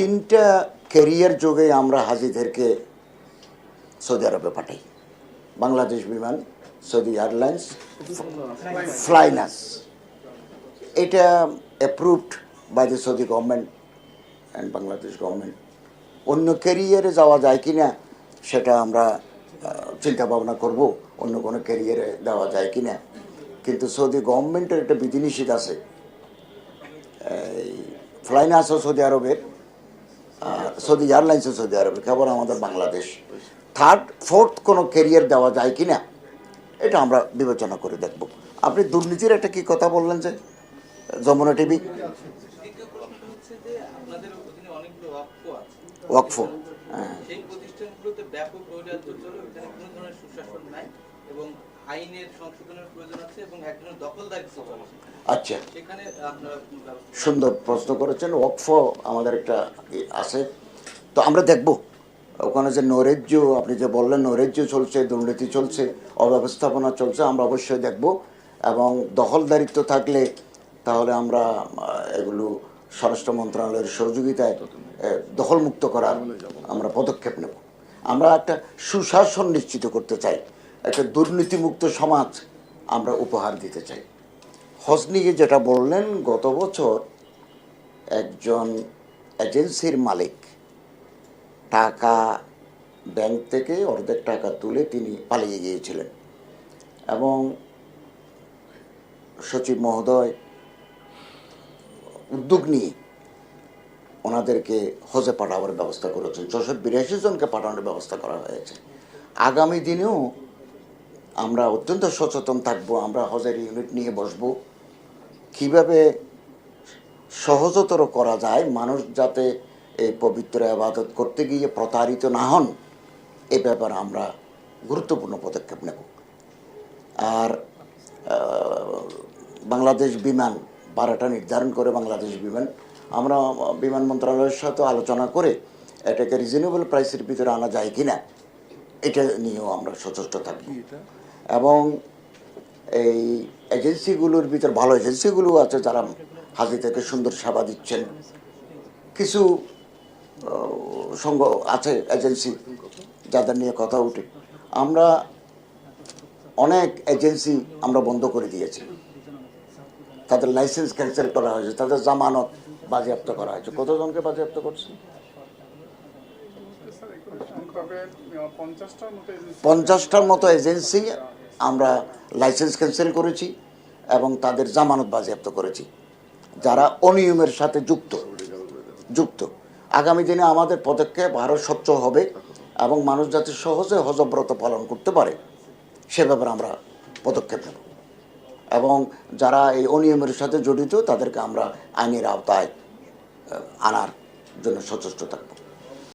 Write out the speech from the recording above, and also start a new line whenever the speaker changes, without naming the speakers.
তিনটা ক্যারিয়ার যোগে আমরা হাজিদেরকে সৌদি আরবে পাঠাই। Bangladesh Biman, Saudi airlines Flynas এটা approved by the Saudi government and Bangladesh government অন্য ক্যারিয়ারে যাওয়া যায় কি না সেটা আমরা চিন্তা ভাবনা করব, অন্য কোনো ক্যারিয়ারে দেওয়া যায় কি না কিন্তু সৌদি গভর্নমেন্টের একটা বিধিনিষেধ আছে। ফ্লাইনাসও সৌদি আরবের। আর সৌদি এয়ারলাইন্সও সৌদি আরবের কেবল আমাদের বাংলাদেশ। থার্ড ফোর্থ কোনো ক্যারিয়ার দেওয়া যায় কি না এটা আমরা বিবেচনা করে দেখব। আপনি দুর্নীতির একটা কি কথা বললেন যে, যমুনা টিভি?
ওয়াকফ।
হ্যাঁ
এবং আইনের সংশোধনের প্রয়োজন আছে এবং এক ধরনের
আচ্ছা।
সেখানে আপনারা
সুন্দর প্রশ্ন করেছেন। ওয়াকফ আমাদের একটা আছে। তো আমরা দেখব। ওখানে যে নৈরাজ্য আপনি যে বললেন নৈরাজ্য চলছে দুর্নীতি চলছে অব্যবস্থাপনা চলছে আমরা অবশ্যই দেখব। এবং দখলদারিত্ব থাকলে তাহলে আমরা এগুলো স্বরাষ্ট্র মন্ত্রণালয়ের সহযোগিতায় দখলমুক্ত করার আমরা পদক্ষেপ নেব। আমরা একটা সুশাসন নিশ্চিত করতে চাই। একটা দুর্নীতিমুক্ত সমাজ আমরা উপহার দিতে চাই। হজ নিয়ে যেটা বললেন, গত বছর একজন এজেন্সির মালিক টাকা ব্যাংক থেকে অর্ধেক টাকা তুলে তিনি পালিয়ে গিয়েছিলেন এবং সচিব মহোদয় উদ্যোগ নিয়ে ওনাদেরকে হজে পাঠাবার ব্যবস্থা করেছেন। ছশো বিরাশি জনকে পাঠানোর ব্যবস্থা করা হয়েছে। আগামী দিনেও আমরা অত্যন্ত সচেতন থাকব, আমরা হজের ইউনিট নিয়ে বসবো। কীভাবে সহজতর করা যায়, মানুষ যাতে এই পবিত্র আবাদত করতে গিয়ে প্রতারিত না হন, এ ব্যাপারে আমরা গুরুত্বপূর্ণ পদক্ষেপ নেব। আর বাংলাদেশ বিমান ভাড়াটা নির্ধারণ করে বাংলাদেশ বিমান, আমরা বিমান মন্ত্রণালয়ের সাথে আলোচনা করে এটাকে রিজনেবল প্রাইসের ভিতরে আনা যায় কি না এটা নিয়েও আমরা সচেষ্ট থাকব। এবং এই এজেন্সিগুলোর ভিতর ভালো এজেন্সিগুলো আছে যারা হাজি থেকে সুন্দর সেবা দিচ্ছেন। কিছু সঙ্গ আছে এজেন্সি যাদের নিয়ে কথা উঠে। আমরা অনেক এজেন্সি আমরা বন্ধ করে দিয়েছি। তাদের লাইসেন্স ক্যান্সেল করা হয়েছে তাদের জামানত বাজেয়াপ্ত করা হয়েছে। কতজনকে বাজেয়াপ্ত করছে?
পঞ্চাশটার মতো
এজেন্সি আমরা লাইসেন্স ক্যান্সেল করেছি এবং তাদের জামানত বাজেয়াপ্ত করেছি, যারা অনিয়মের সাথে যুক্ত যুক্ত। আগামী দিনে আমাদের পদক্ষেপ আরও স্বচ্ছ হবে এবং মানুষ যাতে সহজে হজব্রত পালন করতে পারে, সে ব্যাপারে আমরা পদক্ষেপ নেব। এবং যারা এই অনিয়মের সাথে জড়িত, তাদেরকে আমরা আইনের আওতায় আনার জন্য সচেষ্ট থাকব।